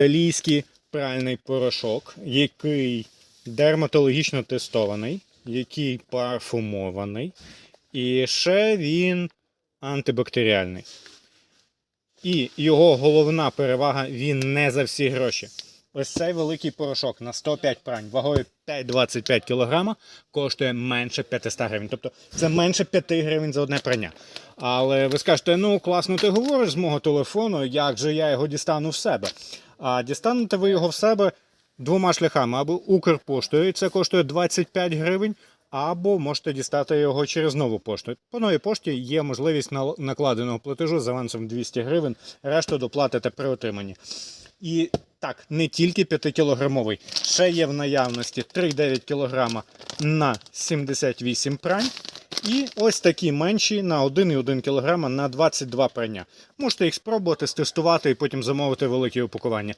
італійський пральний порошок, який дерматологічно тестований, який парфумований, і ще він антибактеріальний. І його головна перевага він не за всі гроші. Ось цей великий порошок на 105 прань вагою 5,25 кг коштує менше 500 гривень. Тобто це менше 5 гривень за одне прання. Але ви скажете, ну класно ти говориш з мого телефону, як же я його дістану в себе? А дістанете ви його в себе двома шляхами. Або Укрпоштою, це коштує 25 гривень, або можете дістати його через нову пошту. По новій пошті є можливість накладеного платежу з авансом 200 гривень, решту доплатите при отриманні. І так, не тільки 5-кілограмовий, ще є в наявності 3,9 кг на 78 прань. І ось такі менші на 1,1 кг на 22 прання. Можете їх спробувати, стестувати і потім замовити великі упакування.